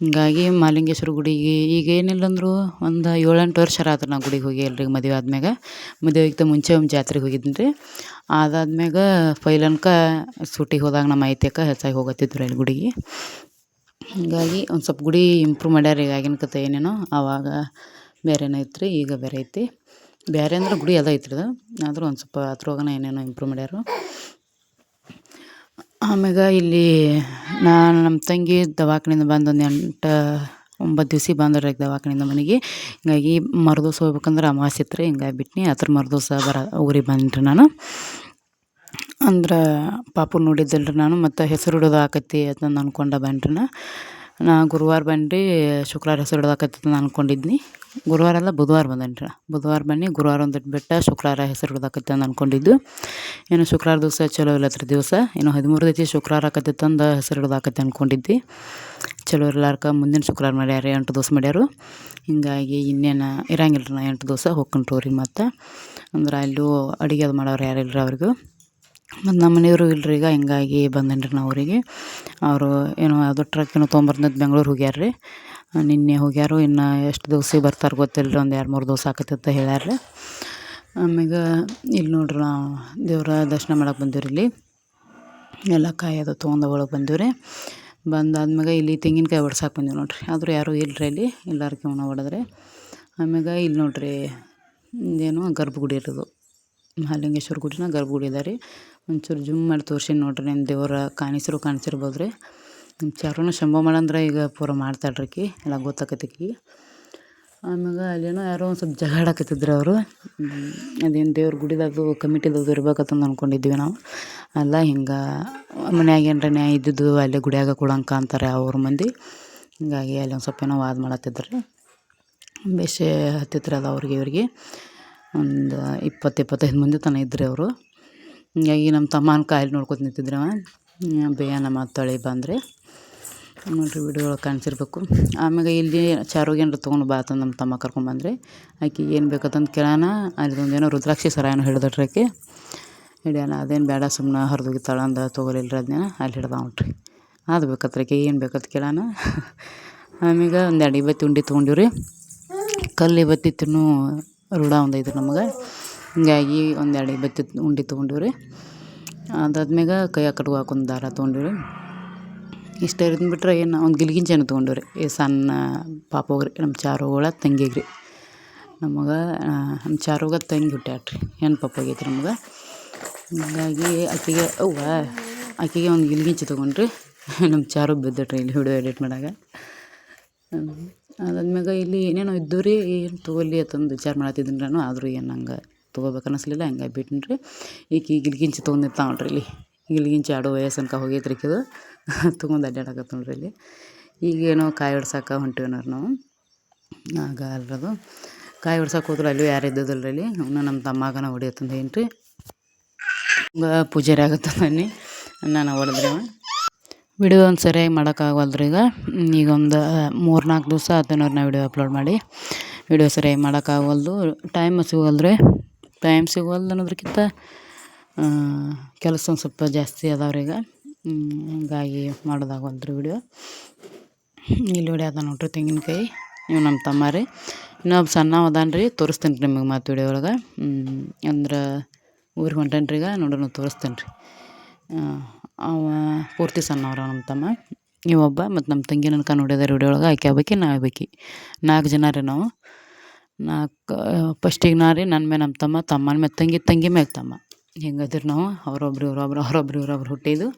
ಹಿಂಗಾಗಿ ಮಾಲಿಂಗೇಶ್ವರ ಗುಡಿಗೆ ಈಗ ಏನಿಲ್ಲ ಅಂದರೂ ಒಂದು ಏಳೆಂಟು ವರ್ಷ ಆದ್ರೆ ನಾವು ಗುಡಿಗೆ ಹೋಗಿ ಎಲ್ರಿಗೆ ಮದುವೆ ಆದ್ಮ್ಯಾಗ. ಮದುವೆಗಿಂತ ಮುಂಚೆ ಒಂದು ಜಾತ್ರೆಗೆ ಹೋಗಿದ್ದೀನಿ ರೀ. ಅದಾದ್ಮ್ಯಾಗ ಫೈಲನ್ಕ ಸೂಟಿಗೆ ಹೋದಾಗ ನಮ್ಮ ಐತೆಕ ಹೆಚ್ಚಾಗಿ ಹೋಗತ್ತಿದ್ರು ಅಲ್ಲಿ ಗುಡಿಗೆ. ಹೀಗಾಗಿ ಒಂದು ಸ್ವಲ್ಪ ಗುಡಿ ಇಂಪ್ರೂವ್ ಮಾಡ್ಯಾರ ಈಗ ಆಗಿನ ಕತೆ ಏನೇನೋ ಆವಾಗ ಬೇರೆನೇ ಐತ್ರಿ, ಈಗ ಬೇರೆ ಐತಿ. ಬೇರೆ ಅಂದ್ರೆ ಗುಡಿ ಅದ ಐತ್ರಿ ಅದು ಆದರೂ ಒಂದು ಸ್ವಲ್ಪ ಅದ್ರೊಳಗನ ಏನೇನೋ ಇಂಪ್ರೂವ್ ಮಾಡ್ಯಾರ. ಆಮ್ಯಾಗ ಇಲ್ಲಿ ನಾನು ನಮ್ಮ ತಂಗಿ ದವಾಖಾನಿಂದ ಬಂದು ಒಂದು ಎಂಟು, ಒಂಬತ್ತು ದಿವ್ಸ ಬಂದ್ರಿ ದವಾಖಾನಿಂದ ಮನೆಗೆ. ಹಿಂಗಾಗಿ ಮರುದಿವ್ಸ ಹೋಗ್ಬೇಕಂದ್ರೆ ಅಮಾವಾಸ್ಯೆ ಇತ್ತು ರೀ ಹಿಂಗಾಗಿ ಬಿಟ್ನಿ. ಅದ್ರ ಮರುದಿವ್ಸ ಬರ ಊರಿಗೆ ಬಂದ್ರಿ ನಾನು. ಅಂದ್ರೆ ಪಾಪು ನೋಡಿದ್ದಲ್ರಿ ನಾನು, ಮತ್ತು ಹೆಸರು ಇಡೋದು ಆಕತಿ ಅಂತಂದು ಅನ್ಕೊಂಡೆ ಬನ್ರಿ ನಾ. ನಾ ಗುರುವಾರ ಬನ್ರಿ ಶುಕ್ರವಾರ ಹೆಸರು ಅಂತ ಅನ್ಕೊಂಡಿದ್ನಿ. ಗುರುವಾರ ಅಲ್ಲ, ಬುಧವಾರ ಬಂದೇನ್ರಿ ಬುಧವಾರ ಬನ್ನಿ, ಗುರುವಾರ ಒಂದು ಬಿಟ್ಟು ಶುಕ್ರವಾರ ಹೆಸರು ಇಡೋದಾಕತಿ ಅಂತ ಅನ್ಕೊಂಡಿದ್ದು. ಏನು ಶುಕ್ರವಾರ ದಿವಸ ಚಲೋ ಇಲ್ಲತ್ರಿ ದಿವಸ. ಏನು ಹದಿಮೂರು ದಿವಸ ಶುಕ್ರವಾರ ಆಕತಿ ತಂದು ಹೆಸರು ಇಡೋದಾಕತಿ ಅಂದ್ಕೊಂಡಿದ್ದು ಚಲೋ ಇರ್ಲಾರ್ಕ ಮುಂದಿನ ಶುಕ್ರವಾರ ಮಾಡ್ಯಾರ ಎಂಟು ದಿವಸ ಮಾಡ್ಯಾರು. ಹೀಗಾಗಿ ಇನ್ನೇನು ಇರಂಗಿಲ್ಲ ರೀ ನಾ ಎಂಟು ದಿವಸ ಹೋಗ್ಕೊಂಡ್ರಿ ಮತ್ತೆ. ಅಂದ್ರೆ ಅಲ್ಲೂ ಅಡುಗೆ ಅದು ಮಾಡೋರು ಯಾರು ಇಲ್ಲರಿ ಅವ್ರಿಗೂ. ಮತ್ತು ನಮ್ಮ ಮನೆಯವರು ಇಲ್ಲರಿ ಈಗ ಹಿಂಗಾಗಿ ಬಂದೇನಿ ರೀ ನಾ ಊರಿಗೆ. ಅವರು ಏನೋ ಯಾವುದೋ ಟ್ರಕ್ ಏನೋ ಬೆಂಗ್ಳೂರು ಹೋಗ್ಯಾರ ರೀ ನಿನ್ನೆ ಹೋಗ್ಯಾರು, ಇನ್ನು ಎಷ್ಟು ದಿವ್ಸ ಬರ್ತಾರೆ ಗೊತ್ತಿಲ್ಲ ರೀ ಒಂದು ಎರಡು ಮೂರು ದಿವಸ ಅಂತ ಹೇಳ್ಯಾರ ರೀ ಆಮ್ಯಾಗ ಇಲ್ಲಿ ನೋಡ್ರಿ ನಾವು ದೇವರ ದರ್ಶನ ಮಾಡಕ್ಕೆ ಬಂದೀವಿ ರೀ ಇಲ್ಲಿ. ಎಲ್ಲ ಕಾಯಿ ಅದು ತೊಗೊಂಡು ಒಳಗೆ ಬಂದೀವಿ ರೀ ಬಂದಾದ್ಮ್ಯಾಗ ಇಲ್ಲಿ ತೆಂಗಿನಕಾಯಿ ಹೊಡ್ಸಕ್ಕೆ ಬಂದೀವಿ ನೋಡಿರಿ. ಆದರೂ ಯಾರೂ ಇಲ್ಲರಿ ಇಲ್ಲಿ ಎಲ್ಲರಿಗೆ ಅವನ್ನ ಹೊಡೆದ್ರಿ ಆಮ್ಯಾಗ ಇಲ್ಲಿ ನೋಡ್ರಿ, ಇದೇನು ಗರ್ಭಗುಡಿ ಇರೋದು. ಮಹಾಲಿಂಗೇಶ್ವರ ಗುಡಿನ ಗರ್ಭಗುಡಿ ಅದ ರೀ. ಒಂಚೂರು ಜುಮ್ ಮಾಡಿ ತೋರ್ಸೀನಿ ನೋಡ್ರಿ ನಿಮ್ಮ ದೇವ್ರ ಕಾಣಿಸ್ರು ಕಾಣಿಸಿರ್ಬೋದು ರೀ ನಿಮ್ಮ ಚಾರುನ ಶಂಭ ಮಾಡಂದ್ರೆ ಈಗ ಪೂರ ಮಾಡ್ತಾಳ್ರಿ ಆಕಿ, ಎಲ್ಲ ಗೊತ್ತಾಕತಿಕಿ ಆಮ್ಯಾಗ ಅಲ್ಲೇನೋ ಯಾರೋ ಒಂದು ಸ್ವಲ್ಪ ಜಗಳ ಅವರು. ಅದೇನು ದೇವ್ರ ಗುಡಿದಾಗು ಕಮಿಟಿದದು ಇರ್ಬೇಕಂತಂದು ಅಂದ್ಕೊಂಡಿದ್ವಿ ನಾವು. ಅಲ್ಲ, ಹಿಂಗೆ ಮನ್ಯಾಗ ಏನರ ನ್ಯಾಯ ಇದ್ದಿದ್ದು ಅಲ್ಲೇ ಗುಡಿಯಾಗ ಕೊಡಂಕ ಅಂತಾರೆ ಅವ್ರ ಮಂದಿ. ಹಿಂಗಾಗಿ ಅಲ್ಲಿ ಒಂದು ಸ್ವಲ್ಪ ಏನೋ ವಾದ ಮಾಡತ್ತಿದ್ರು. ಬೇಷೆ ಹತ್ತಿತ್ರ ಅದ ಅವ್ರಿಗೆ, ಇವ್ರಿಗೆ. ಒಂದು ಇಪ್ಪತ್ತು ಇಪ್ಪತ್ತೈದು ಮಂದಿ ತನಕ ಇದ್ರಿ ಅವರು. ಹಿಂಗಾಗಿ ನಮ್ಮ ತಮ್ಮನ ಕಾಯಿಲೆ ನೋಡ್ಕೊತ ನಿಂತಿದ್ರವ ಬೇಯ ನಮ್ಮ ತಳಿ ಬಂದರೆ ನೋಡಿರಿ ವಿಡಿಯೋ ಕಾಣಿಸಿರ್ಬೇಕು. ಆಮ್ಯಾಗ ಇಲ್ಲಿ ಚಾರೋಗಿ ಏನಾರ ತೊಗೊಂಡು ಬಾ ನಮ್ಮ ತಮ್ಮ ಕರ್ಕೊಂಬಂದ್ರಿ ಆಕೆ, ಏನು ಬೇಕಂತಂದು ಕೇಳೋಣ ಅಲ್ಲಿದೊಂದು ಏನೋ ರುದ್ರಾಕ್ಷಿ ಸರ ಏನೋ ಹಿಡ್ದಟ್ರಿ ಆಕೆ. ಹಿಡಿಯೋಣ ಅದೇನು ಬೇಡ ಸುಮ್ಮನೆ ಹರಿದೋಗಿ ತಳಂದ ರೀ ಅದನ್ನ ಅಲ್ಲಿ ಹಿಡ್ದ ನೋಡ್ರಿ ಅದು ಬೇಕತ್ರ ಏನು ಬೇಕಂತ ಕೇಳೋಣ ಆಮ್ಯಾಗ ಒಂದು ಎರಡು ಇವತ್ತು ಉಂಡೆ ತೊಗೊಂಡಿವ್ರಿ. ಕಲ್ಲು ಬತ್ತಿ ತಿನ್ನೋ ರೂಢ ಒಂದು ನಮಗೆ. ಹಿಂಗಾಗಿ ಒಂದೆರಡು ಬತ್ತಿ ಉಂಡೆ ತೊಗೊಂಡಿವಿ ರೀ ಅದಾದ್ಮ್ಯಾಗ ಕೈಯಾಗ ಕಟ್ಗೆ ಹಾಕೊಂಡು ದಾರ ತೊಗೊಂಡಿವಿ ರೀ ಇಷ್ಟ ಬಿಟ್ರೆ ಏನು ಒಂದು ಗಿಲ್ಗಿಂಚನ ರೀ ಈ ಸಣ್ಣ ಪಾಪ ರೀ ನಮ್ಮ ಚಾರೋಗಳ ತಂಗಿಗೆ ರೀ ನಮಗೆ ನಮ್ಮ ಚಾರೋಗ ತಂಗಿ ಹುಟ್ಟ್ಯಾಟ್ರಿ ಹೆಣ್ಣು ಪಾಪ ಆಗೈತೆ ನಮ್ಗೆ. ಹಿಂಗಾಗಿ ಆಕೆಗೆ, ಅವ್ವ, ಆಕೆಗೆ ಒಂದು ಗಿಲ್ಗಿಂಚಿ ತೊಗೊಂಡ್ರಿ. ನಮ್ಮ ಚಾರು ಬಿದ್ದಟ್ರಿ ಇಲ್ಲಿ ವಿಡಿಯೋ ಎಡಿಟ್ ಮಾಡಾಗ. ಅದಾದ್ಮ್ಯಾಗ ಇಲ್ಲಿ ಏನೇನೋ ಇದ್ದು ರೀ ಏನು ತೊಗೊಲಿ ಅಂತಂದು ವಿಚಾರ ಮಾಡತ್ತಿದ್ದೀನಿ ನಾನು, ಆದರೂ ಏನು ನಂಗೆ ತೊಗೋಬೇಕು ಅನ್ನಿಸ್ಲಿಲ್ಲ, ಹಂಗಾಗಿ ಬಿಟ್ಟಿನ್ರಿ ಈಕೆ ಗಿಲ್ಗಿಂಚಿ ತೊಗೊಂಡಿರ್ತಾವ ನೋಡ್ರಿ ಇಲ್ಲಿ. ಗಿಲ್ಗಿಂಚಿ ಆಡೋ ವಯಸ್ಸು ಅನ್ಕ ಹೋಗೈತ್ರಿ ಈಕಿದು. ತೊಗೊಂಡು ಅಡ್ಡಾಡಕತ್ತ ನೋಡ್ರಿ ಇಲ್ಲಿ. ಈಗೇನೋ ಕಾಯಿ ಹೊಡ್ಸಕ್ಕೆ ಹೊಂಟಿವಿ ನಾವು. ಆಗ ಅಲ್ರದು. ಕಾಯಿ ಹೊಡ್ಸಕ್ಕೆ ಹೋದ್ರೆ ಅಲ್ಲೂ ಯಾರು ಇದ್ದದಲ್ಲ ರೀ ಅವನು ನಮ್ಮ ತಮ್ಮಗನ ಹೊಡಿಯತ್ತಂದು ಏನು ರೀ ಪೂಜಾರಿ ಆಗತ್ತೆ ಬನ್ನಿ. ನಾನು ಹೊಡೆದ್ರಿ ವಿಡಿಯೋ ಒಂದು ಸರಿಯಾಗಿ ಮಾಡೋಕ್ಕಾಗವಲ್ರಿ ಈಗ. ಈಗ ಒಂದು ಮೂರು ನಾಲ್ಕು ದಿವಸ ಆತನವ್ರು ನಾ ವಿಡಿಯೋ ಅಪ್ಲೋಡ್ ಮಾಡಿ. ವಿಡಿಯೋ ಸರಿಯಾಗಿ ಮಾಡೋಕ್ಕಾಗವಲ್ದು. ಟೈಮ್ ಸಿಗೋಲ್ರಿ ಟೈಮ್ ಸಿಗೋಲ್ದು ಅನ್ನೋದಕ್ಕಿಂತ ಕೆಲಸ ಒಂದು ಸ್ವಲ್ಪ ಜಾಸ್ತಿ ಅದಾವ್ರೀಗ ಹಂಗಾಗಿ ಮಾಡೋದಾಗವಲ್ದು ವಿಡಿಯೋ. ಇಲ್ಲಿ ಹೊಡ್ಯಾದ ನೋಡ್ರಿ ತೆಂಗಿನಕಾಯಿ. ಇವು ನಮ್ಮ ತಮ್ಮ ರೀ. ಇನ್ನೊಬ್ಬ ಸಣ್ಣ ಅದಾನ ರೀ, ತೋರಿಸ್ತೀನಿ ರೀ ನಿಮಗೆ ಮತ್ತು ವಿಡಿಯೋ ಒಳಗೆ. ಅಂದ್ರೆ ಊರಿಗೆ ಹೊಂಟೇನ್ರಿ ಈಗ ನಾವು ತೋರಿಸ್ತೇನೆ ರೀ. ಅವ ಪೂರ್ತಿ ಸಣ್ಣವ್ರ ನಮ್ಮ ತಮ್ಮ. ಇವೊಬ್ಬ ಮತ್ತು ನಮ್ಮ ತಂಗಿ ನನ್ಕ ನೋಡಿದಾರೆ ವಿಡಿಯೋ ಒಳಗೆ, ಆಕೆ ಆಗ್ಬೇಕಿ, ನಾ ಆಗ್ಬೇಕಿ. ನಾಲ್ಕು ಜನ ರೀ ನಾವು. ನಾಲ್ಕು ಫಸ್ಟಿಗೆ ನಾ ರೀ ನನ್ನ ಮೇಲೆ ನಮ್ಮ ತಮ್ಮ, ತಮ್ಮನ ಮೇಲೆ ತಂಗಿ ತಂಗಿ ಮೇಲೆ ತಮ್ಮ. ಹಿಂಗದಿರಿ ನಾವು ಅವ್ರೊಬ್ರು, ಇವ್ರೊಬ್ರು ಅವ್ರೊಬ್ರು, ಇವ್ರೊಬ್ರು ಹುಟ್ಟಿದ್ದು.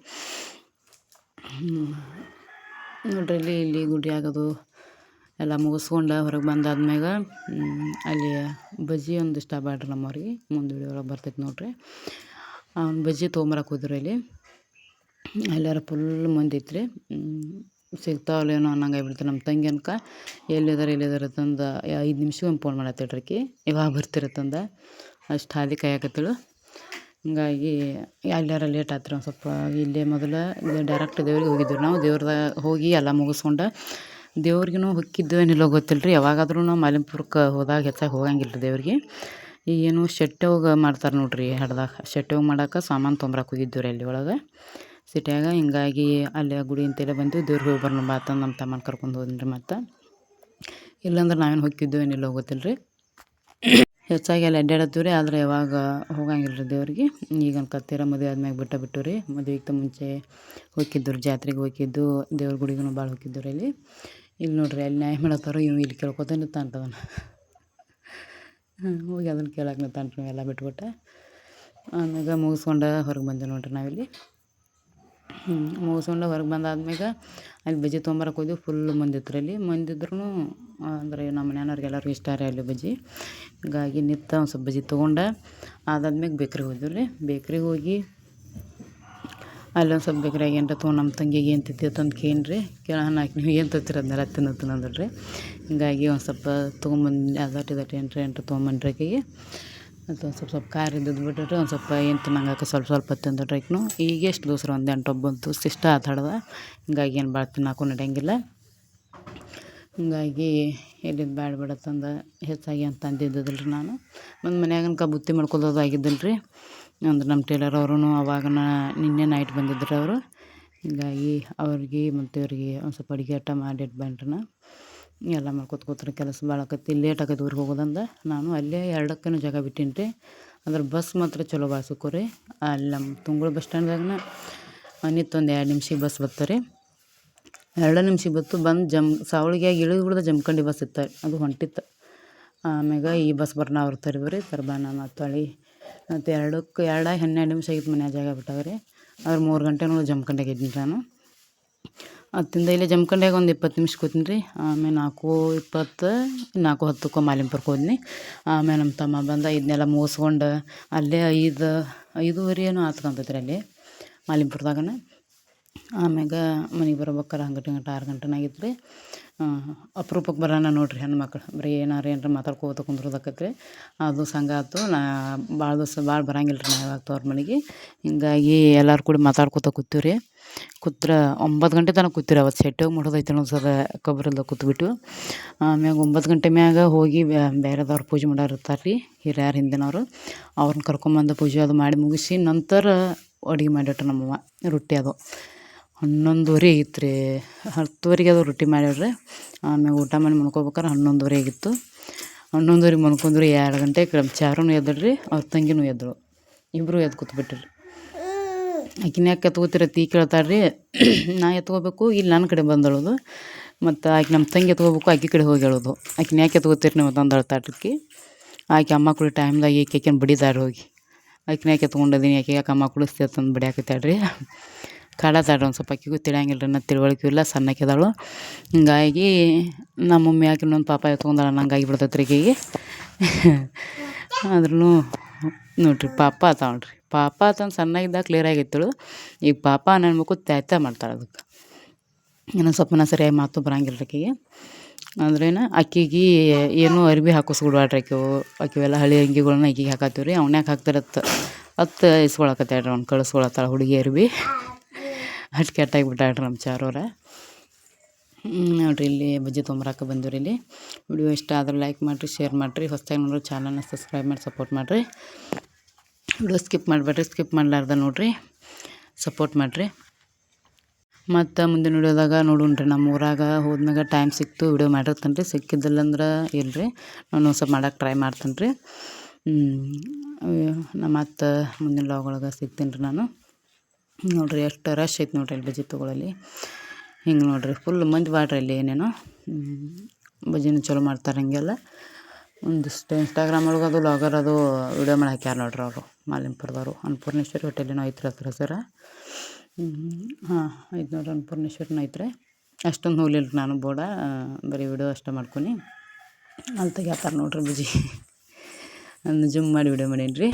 ನೋಡ್ರಿ, ಇಲ್ಲಿ ಇಲ್ಲಿ ಗುಡಿ ಆಗೋದು ಎಲ್ಲ ಮುಗಿಸ್ಕೊಂಡು ಹೊರಗೆ ಬಂದಾದ್ಮ್ಯಾಗ ಅಲ್ಲಿ ಬಜ್ಜಿ ಒಂದು ಇಷ್ಟ ಬೇಡ್ರಿ ನಮ್ಮವ್ರಿಗೆ. ಮುಂದೆ ವಿಡಿಯೋ ಬರ್ತೈತೆ ನೋಡ್ರಿ. ಅವ್ನು ಬಜ್ಜಿ ತೊಗೊಂಬರಕ್ಕೆ ಹೋದ್ರು ಇಲ್ಲಿ. ಎಲ್ಲರೂ ಫುಲ್ ಮಂದಿ ಇತ್ತು ಸಿಗ್ತಾವಲ್ಲೇನೋ ಅನ್ನಂಗೆ ಆಗ್ಬಿಡ್ತು. ನಮ್ಮ ತಂಗಿ ಅನ್ಕ, ಎಲ್ಲಿದಾರೆ ಎಲ್ಲಿದಾರೆ ತಂದು ಐದು ನಿಮಿಷಕ್ಕೊಮ್ಮೆ ಫೋನ್ ಮಾಡತ್ತಿಡ್ರಿಕಿ ಇವಾಗ ಯಾವಾಗ ಬರ್ತೀರತ್ತಂದ ಅಷ್ಟು ಹಾದಿ ಕಾಯಕತ್ತಳು ಹಿಂಗಾಗಿ ಎಲ್ಲಾರ ಲೇಟ್ ಆತ್ರಿ ಒಂದು ಸ್ವಲ್ಪ ಇಲ್ಲೇ ಮೊದಲು ಡೈರೆಕ್ಟ್ ದೇವ್ರಿಗೆ ಹೋಗಿದ್ವಿ. ನಾವು ದೇವ್ರದಾಗ ಹೋಗಿ ಎಲ್ಲ ಮುಗಿಸ್ಕೊಂಡು ದೇವ್ರಿಗೂ ಹೊಕ್ಕಿದ್ದು ಏನಿಲ್ಲೋ ಗೊತ್ತಿಲ್ಲ ರೀ ಯಾವಾಗಾದ್ರೂ ನಾವು ಮಾಲಿಂಪುರಕ್ಕೆ ಹೋದಾಗ ಹೆಚ್ಚಾಗಿ ಹೋಗಂಗಿಲ್ಲ ರೀ ದೇವ್ರಿಗೆ. ಈಗೇನು ಶೆಟ್ಟೋಗ ಮಾಡ್ತಾರೆ ನೋಡ್ರಿ ಹಡ್ದಾಗ. ಶೆಟ್ಟೋಗ ಮಾಡೋಕೆ ಸಾಮಾನು ತೊಂಬರಕ್ಕೆ ಹೋಗಿದ್ವಿ ರೀ ಅಲ್ಲಿ ಒಳಗೆ. ಸಿಟ್ಯಾಗ, ಹಿಂಗಾಗಿ ಅಲ್ಲಿ ಗುಡಿ ಅಂತೆಲ್ಲ ಬಂದು ದೇವ್ರಿಗೆ ಹೋಗಿ ಬರೋಣ ಬಾ ನಮ್ಮ ತಮ್ಮನ ಕರ್ಕೊಂಡು ಹೋದ್ನಿ ರೀ ಮತ್ತು. ಇಲ್ಲಾಂದ್ರೆ ನಾವೇನು ಹೊಕ್ಕಿದ್ದು ಏನಿಲ್ಲ ಹೋಗತ್ತಿಲ್ಲ ರೀ ಹೆಚ್ಚಾಗಿ ಅಲ್ಲಿ ಅಡ್ಡಾಡತ್ತೀವಿ ರೀ ಆದರೆ ಯಾವಾಗ ಹೋಗಂಗಿಲ್ಲ ರೀ ದೇವ್ರಿಗೆ. ಈಗ ಅನ್ಕತ್ತೀರ ಮದುವೆ ಆದ್ಮ್ಯಾಗ ಬಿಟ್ಟ ಬಿಟ್ಟು ರೀ ಮದುವೆಗಿಂತ ಮುಂಚೆ ಹೋಗಿದ್ದು ರೀ ಜಾತ್ರೆಗೆ ಹೋಗಿದ್ದು, ದೇವ್ರ ಗುಡಿಗೂ ಭಾಳ ಹೋಗಿದ್ದು ರೀ ಅಲ್ಲಿ. ಇಲ್ಲಿ ನೋಡ್ರಿ, ಅಲ್ಲಿ ನ್ಯಾಯ ಮಾಡತ್ತಾರೋ ಇವು ಇಲ್ಲಿ ಕೇಳ್ಕೊತ ನಿಂತವನ ಹೋಗಿ ಅದನ್ನು ಕೇಳಕ್ಕೆ ನಿಂತಾನ್ರಿ ಎಲ್ಲ ಬಿಟ್ಬಿಟ್ಟು. ಆಮ್ಯಾಗ ಮುಗಿಸ್ಕೊಂಡು ಹೊರಗೆ ಬಂದೆ ನೋಡ್ರಿ ನಾವಿಲ್ಲಿ. ಮುಗಿಸ್ಕೊಂಡು ಹೊರಗೆ ಬಂದಾದ್ಮೇಲೆ ಅಲ್ಲಿ ಬಜ್ಜಿ ತೊಗೊಂಬರಕ್ಕೆ ಹೋದ್ವಿ ಫುಲ್ ಮಂದಿ ಇತ್ತು ಅಲ್ಲಿ ಮಂದಿದ್ರೂ ಅಂದರೆ ನಮ್ಮ ಮನೆಯವ್ರಿಗೆ ಎಲ್ಲರಿಗೂ ಇಷ್ಟ ರೀ ಅಲ್ಲಿ ಬಜ್ಜಿ. ಹೀಗಾಗಿ ನಿಂತು ಒಂದು ಸ್ವಲ್ಪ ಬಜ್ಜಿ ತೊಗೊಂಡು ಅದಾದ್ಮ್ಯಾಗ ಬೇಕ್ರಿಗೆ ಹೋದ್ವಿ ರೀ ಬೇಕ್ರಿಗೆ ಹೋಗಿ ಅಲ್ಲೊಂದು ಸ್ವಲ್ಪ ಬೇಕ್ರಿಯಾಗ ಏನರ ತೊಗೊಂಡು ನಮ್ಮ ತಂಗಿಗೆ ಏನು ತಿಂತೀವಿ ಅಂತ ರೀ ಕೇಳೋಣ ಹಾಕಿ ನೀವು ಏನು ತರ್ತೀರ ಅದನ್ನೆಲ್ಲ ತಿನ್ನತ್ತೀನಿ ಅಂದಳು ಹೀಗಾಗಿ ಒಂದು ಸ್ವಲ್ಪ ತೊಗೊಂಬಂದು ಅದಟ್ಟು ಇದಟ್ಟು ಎಂಟ್ರ ಎಂಟ್ರ ತೊಗೊಂಬಂದ್ರಿ ಆಕೆಗೆ. ಒಂದು ಸ್ವಲ್ಪ ಸ್ವಲ್ಪ ಖಾರ ಇದ್ದದ್ದು ಬಿಟ್ಟರೆ ಒಂದು ಸ್ವಲ್ಪ ಏನು ತಿನ್ನಂಗಾಕ ಸ್ವಲ್ಪ ಸ್ವಲ್ಪ ತಿಂದಳ್ರಿ ಆಕಿನು ಈಗ ಎಷ್ಟು ದೋಸ್ರ ಒಂದು ಎಂಟು ಬಂತು. ಇಷ್ಟ ಆತಾಡ್ದ. ಹಿಂಗಾಗಿ ಏನು ಭಾಳ ತಿನ್ನಕ್ಕೂ ನಡೆಯಂಗಿಲ್ಲ. ಹಿಂಗಾಗಿ ಎಲ್ಲಿದ್ದು ಬ್ಯಾಡ ಬೇಡ ತಂದು ಹೆಚ್ಚಾಗಿ ಅಂತ ಅಂದಿದ್ದಿಲ್ಲ ರೀ ನಾನು. ಒಂದು ಮನ್ಯಾಗನ್ಕ ಬುತ್ತಿ ಮಾಡ್ಕೊಳೋದು ಆಗಿದ್ದಿಲ್ಲ ರೀ ಅಂದ್ರೆ ನಮ್ಮ ಟೇಲರ್ ಅವರು ಅವಾಗ ನಿನ್ನೆ ನೈಟ್ ಬಂದಿದ್ರು ಅವರು. ಹಿಂಗಾಗಿ ಅವ್ರಿಗೆ ಮತ್ತು ಇವ್ರಿಗೆ ಒಂದು ಸ್ವಲ್ಪ ಅಡುಗೆ ಆಟ ಮಾಡಿಟ್ಟು ನಾ ಎಲ್ಲ ಮಾಡ್ಕೊತ ಕೂತ್ರೆ ಕೆಲಸ ಭಾಳ ಆಕತಿ. ಲೇಟ್ ಆಕತಿ ಊರಿಗೆ ಹೋಗೋದಂದ. ನಾನು ಅಲ್ಲೇ ಎರಡಕ್ಕೂ ಜಾಗ ಬಿಟ್ಟೀನಿ ರೀ ಅಂದ್ರೆ ಬಸ್ ಮಾತ್ರ ಚಲೋ ಭಾಳ ಸಿಕ್ಕು ರೀ ಅಲ್ಲಿ ನಮ್ಮ ತುಂಗಳ ಬಸ್ ಸ್ಟ್ಯಾಂಡ್ದಾಗನ ಮನಿತ್ತೊಂದು ಎರಡು ನಿಮಿಷಕ್ಕೆ ಬಸ್ ಬರ್ತಾರೆ. ಎರಡು ನಿಮಿಷಕ್ಕೆ ಬತ್ತು ಬಂದು ಜಮ್ ಸಾವಳಿಗೆಯಾಗಿ ಇಳಿದು ಬಿಡ್ದ ಜಮ್ಕಂಡಿ ಬಸ್ ಇತ್ತು. ಅದು ಹೊಂಟಿತ್ತು. ಆಮ್ಯಾಗ ಈ ಬಸ್ ಬರ್ನ ಅವ್ರು ತರಿಬ್ರಿ, ತರ್ಬಾನ ಮತ್ತೊಳಿ ಮತ್ತು ಎರಡಕ್ಕೆ ಎರಡು ಹನ್ನೆರಡು ನಿಮಿಷ ಆಗಿತ್ತು ಮನೆ ಜಾಗ ಬಿಟ್ಟಾಗ ರೀ ಆದ್ರೆ ಮೂರು ಗಂಟೆನೂ ಜಮ್ಕಂಡಿಗೆ ಇದ್ದೀನಿ ನಾನು. ಅತ್ತಿಂದ ಇಲ್ಲಿ ಜಮ್ಕಂಡ್ಯಾಗ ಒಂದು ಇಪ್ಪತ್ತು ನಿಮಿಷ ಕೂತೀನಿ ರೀ ಆಮೇಲೆ ನಾಲ್ಕು ಇಪ್ಪತ್ತು, ನಾಲ್ಕು ಹತ್ತಕ್ಕೆ ಮಾಲಿಂಪುರಕ್ಕೆ ಹೋದ್ನಿ. ಆಮೇಲೆ ನಮ್ಮ ತಮ್ಮ ಬಂದ ಇದನ್ನೆಲ್ಲ ಮುಗಿಸ್ಕೊಂಡು ಅಲ್ಲೇ ಐದು, ಐದುವರೆ ಏನೋ ಆತ್ಕೊಂತೈತ್ರಿ ಅಲ್ಲಿ ಮಾಲಿಂಪುರದಾಗನ. ಆಮ್ಯಾಗ ಮನೆಗೆ ಬರ್ಬೇಕಾರೆ ಹಂಗೆ ಗಂಟೆ ಆರು ಗಂಟೆನಾಗಿತ್ತು ರೀ ಅಪ್ರೂಪಕ್ಕೆ ಬರೋಣ ನೋಡಿರಿ ಹೆಣ್ಮಕ್ಳು. ಬರೀ ಏನಾರು ಏನಾರ ಮಾತಾಡ್ಕೋತ ರೀ ಅದು ಸಂಘ ಆಯ್ತು ನಾ ಭಾಳ ದಿವಸ ಭಾಳ ಬರಂಗಿಲ್ಲ ರೀ ನಾವು ಯಾವಾಗ ತವ್ರ ಮನೆಗೆ. ಹಿಂಗಾಗಿ ಎಲ್ಲರೂ ಕೂಡಿ ಮಾತಾಡ್ಕೋತ ಕೂತೀವಿ ರೀ ಕೂತ್ರೆ ಒಂಬತ್ತು ಗಂಟೆ ತನಕ ಕೂತೀರಿ ಅವತ್ತು ಸೆಟ್ಟು ಮಾಡೋದೈತೆ ಅನ್ನೋದು ಸದ ಕಬ್ರಲ್ದಾಗ ಕೂತ್ಬಿಟ್ಟು. ಆಮ್ಯಾಗ ಒಂಬತ್ತು ಗಂಟೆ ಮ್ಯಾಗ ಹೋಗಿ ಬೇರೆದವ್ರು ಪೂಜೆ ಮಾಡೋರು ಇರ್ತಾರೆ ರೀ ಹಿರಿಯರು ಹಿಂದಿನವರು. ಅವ್ರನ್ನ ಕರ್ಕೊಂಬಂದು ಪೂಜೆ ಅದು ಮಾಡಿ ಮುಗಿಸಿ ನಂತರ ಅಡುಗೆ ಮಾಡಿಟ್ರು ನಮ್ಮವ್ವ. ರೊಟ್ಟಿ ಅದು. ಹನ್ನೊಂದುವರೆ ಆಗಿತ್ತು ರೀ ಹತ್ತುವರೆಗೆ ಅದು ರೊಟ್ಟಿ ಮಾಡ್ಯಾವ್ರಿ ಆಮೇಲೆ ಊಟ ಮಾಡಿ ಮಲ್ಕೋಬೇಕಾರೆ ಹನ್ನೊಂದುವರೆ ಆಗಿತ್ತು. ಹನ್ನೊಂದುವರೆ ಮಲ್ಕೊಂಡ್ರಿ ಎರಡು ಗಂಟೆಗೆ ನಮ್ಮ ಚಾರೂ ಎದ್ದಳು ರೀ ಅವ್ರ ತಂಗಿನೂ ಎದ್ದಳು. ಇಬ್ಬರು ಎದ್ದು ಕೂತ್ಬಿಟ್ರಿ ಆಕಿನ ಯಾಕೆ ಎತ್ಕೋತೀರ ತೀ ಕೇಳ್ತಾಳೆ ರೀ ನಾ ಎತ್ಕೋಬೇಕು, ಇಲ್ಲಿ ನನ್ನ ಕಡೆ ಬಂದಳೋದು. ಮತ್ತು ಆಕೆ ನಮ್ಮ ತಂಗಿ ಎತ್ಕೋಬೇಕು, ಆಕೆ ಕಡೆ ಹೋಗಿ ಹೇಳೋದು ಆಕಿನ ಯಾಕೆ ಎತ್ಕೋತೀರಿ ನೀವು ತಂದು ತಾಟಕ್ಕೆ ಆಕೆ ಅಮ್ಮ ಕುಡಿ ಟೈಮ್ದಾಗ ಈಕೆ ಆಕೆನ ಬಡಿದಾರೆ ಹೋಗಿ. ಆಕಿನ ಯಾಕೆ ಎತ್ಕೊಂಡಿದ್ದೀನಿ ಆಕೆ ಯಾಕೆ ಅಮ್ಮ ಕುಡಿಸ್ತೀಯ ತಂದು ಬಡಿಯಾಕತ್ತಾಳೆ ರೀ ಕಾಡತಾಡ್ರಿ ಒಂದು ಸ್ವಲ್ಪ ಆಕಿಗೂ ತಿಳಿಯಂಗಿಲ್ಲ ರೀ ತಿಳುವಳಿಕೆ ಇಲ್ಲ, ಸಣ್ಣಕ್ಕಿದಾಳು. ಹಿಂಗಾಗಿ ನಮ್ಮ ಮಮ್ಮಿ ಆಕೆ ಇನ್ನೊಂದು ಪಾಪ ಎತ್ಕೊಂಡಾಳ ನಂಗಾಗಿ ಬಿಡ್ತೈತೆ ರೀ ಈಗ ಆದ್ರೂ ನೋಡಿರಿ, ಪಾಪ ಆತಾವ ರೀ ಪಾಪ ಆತಂದು ಸಣ್ಣಗಿದ್ದಾಗ ಕ್ಲಿಯರ್ ಆಗಿತ್ತಳು. ಈಗ ಪಾಪ ಅನ್ಬೇಕು ತ್ಯಾತ ಮಾಡ್ತಾಳೆ ಅದಕ್ಕೆ. ಇನ್ನೊಂದು ಸ್ವಲ್ಪ ನಾ ಸರಿಯಾಗಿ ಮಾತು ಬರಂಗಿಲ್ಲ ರೀ ಆಕೆಗೆ ಅಂದ್ರೇನು ಅಕ್ಕಿಗೆ ಏನೂ ಅರ್ಬಿ ಹಾಕಿಸ್ಬಿಡ್ಬಾಡ್ರಿ ಆಕೆ ಆಕೆವೆಲ್ಲ ಹಳಿ ಅಂಗಿಗಳನ್ನ ಅಕ್ಕಿಗೆ ಹಾಕತ್ತೀವಿ ರೀ ಅವ್ನ್ಯಾಕೆ ಹಾಕ್ತಿರತ್ತ ಹತ್ತು ಇಸ್ಕೊಳಕತ್ತಾಳ ರೀ ಅವ್ನು, ಕಳಿಸ್ಕೊಳತ್ತಾಳ ಹುಡುಗಿ ಅರ್ಬಿ. ಅಷ್ಟು ಕೆಟ್ಟಾಗಿಬಿಟ್ಟಾಳ್ರಿ ನಮ್ಮ ಚಾರೋರ ನೋಡಿರಿ ಇಲ್ಲಿ ಬಜ್ಜಿ ತೊಂಬರಾಕ ಬಂದಿವ್ರಿ ಇಲ್ಲಿ. ವಿಡಿಯೋ ಇಷ್ಟ ಆದರೆ ಲೈಕ್ ಮಾಡಿರಿ ಶೇರ್ ಮಾಡಿರಿ. ಹೊಸ್ದಾಗಿ ನೋಡ್ರಿ ಚಾನಲ್ನ ಸಬ್ಸ್ಕ್ರೈಬ್ ಮಾಡಿ ಸಪೋರ್ಟ್ ಮಾಡಿರಿ. ವಿಡಿಯೋ ಸ್ಕಿಪ್ ಮಾಡಬೇಡ್ರಿ ಸ್ಕಿಪ್ ಮಾಡಲಾರ್ದ ನೋಡಿರಿ. ಸಪೋರ್ಟ್ ಮಾಡಿರಿ. ಮತ್ತು ಮುಂದಿನ ವಿಡಿಯೋದಾಗ ನೋಡೋಣ್ರಿ ನಮ್ಮ ಊರಾಗ ಹೋದ್ಮ್ಯಾಗ ಟೈಮ್ ಸಿಕ್ತು, ವಿಡಿಯೋ ಮಾಡಿರ್ತಾನೆ ರೀ. ಸಿಕ್ಕಿದ್ದಿಲ್ಲ ಅಂದ್ರೆ ಇಲ್ಲರಿ ನಾನು ಸ್ವಲ್ಪ ಮಾಡೋಕೆ ಟ್ರೈ ಮಾಡ್ತೇನೆ ರೀ. ಮತ್ತು ಮುಂದಿನ ಲಾಗೊಳಗೆ ಸಿಗ್ತೀನಿ ರೀ ನಾನು. ನೋಡಿರಿ ಎಷ್ಟು ರಶ್ ಐತೆ ನೋಡಿರಿ ಅಲ್ಲಿ ಬಜ್ಜಿ ತೊಗೊಳಲ್ಲಿ. ಹಿಂಗೆ ನೋಡಿರಿ ಫುಲ್ ಮಂದಿ ಬಾಡ್ರಿ ಅಲ್ಲಿ ಏನೇನೋ. ಬಜ್ಜಿನೂ ಚಲೋ ಮಾಡ್ತಾರೆ ಹಂಗೆಲ್ಲ. ಒಂದಿಷ್ಟು ಇನ್ಸ್ಟಾಗ್ರಾಮ್ ಒಳಗೆ ಅದು ಲಾಗರ್ ಅದು ವಿಡಿಯೋ ಮಾಡಿ ಹಾಕ್ಯಾರ ನೋಡ್ರಿ ಅವರು, ಮಾಲಿಂಪುರದವರು. ಅನ್ನಪೂರ್ಣೇಶ್ವರಿ ಹೋಟೆಲಿನೂ ಐತ್ರಿ ಹತ್ರ ಹೆಸರು. ಹಾಂ ನೋಡ್ರಿ ಅನ್ನಪೂರ್ಣೇಶ್ವರಿನೂ ಐತ್ರಿ. ಅಷ್ಟೊಂದು ಹೋಗ್ಲಿಲ್ಲ ನಾನು ಬೋಡ ಬರೀ ವಿಡಿಯೋ ಅಷ್ಟೇ ಮಾಡ್ಕೊನಿ. ಅಲ್ಲಿ ತೆಗ್ಯಾತಾರ ನೋಡ್ರಿ ಬಜ್ಜಿ ಜುಮ್ ಮಾಡಿ ವಿಡಿಯೋ ಮಾಡೀನಿ ರೀ